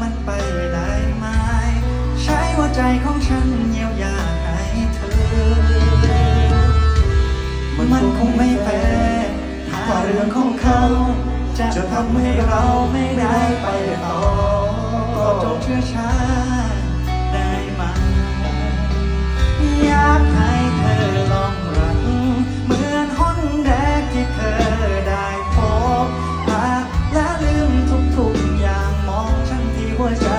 มันไปได้ไหม ใช้หัวใจของฉันเยียวยาให้เธอ มันคงไม่แฟร์ถ้าเรื่องของเขา จะทำให้เราไม่ได้ไปต่อ ใจ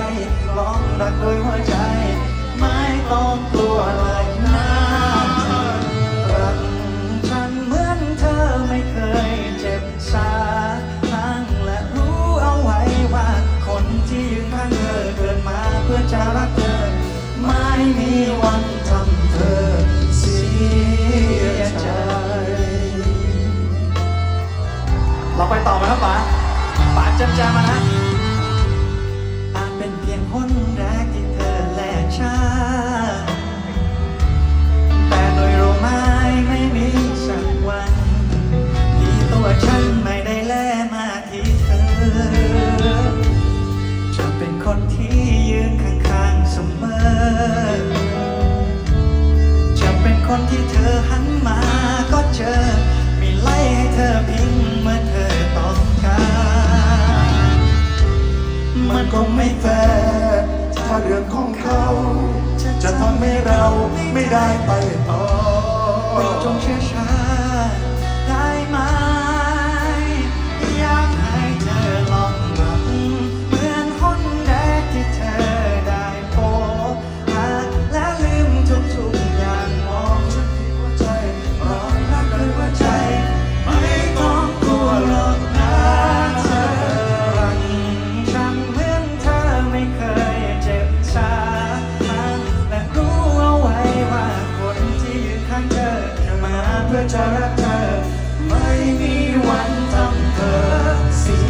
ร้องรักด้วยหัวใจ ไม่ต้องกลัวเลยนะรักฉันเหมือนเธอไม่เคยเจ็บชาทั้งและรู้เอาไว้ว่า คนที่ยืนข้างเธอเกิดมาเพื่อจะรักเธอ ไม่มีวันทำเธอเสียใจเราไปต่อไหมครับป๋าป๋าจำใจมานะ ก็ไม่แฟร์ถ้าเรื่องของเขา จะทำให้เราไม่ได้ไปต่อ เพื่อจะรักเธอ ไม่มีวันทำเธอเสี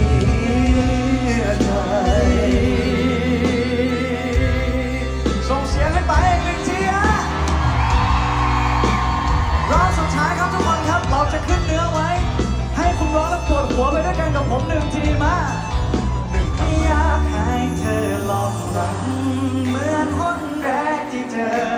ยใจส่งเสียงให้ไปหนึ่งทีฮะรอบสุดท้ายครับทุกคนครับ เราจะขึ้นเนื้อไว้ ให้คุณร้องแล้วปวดหัวไปด้วยกันกับผมหนึ่งทีมาหนึ่งอยากให้เธอลองรักเหมือนคนแรกที่เจอ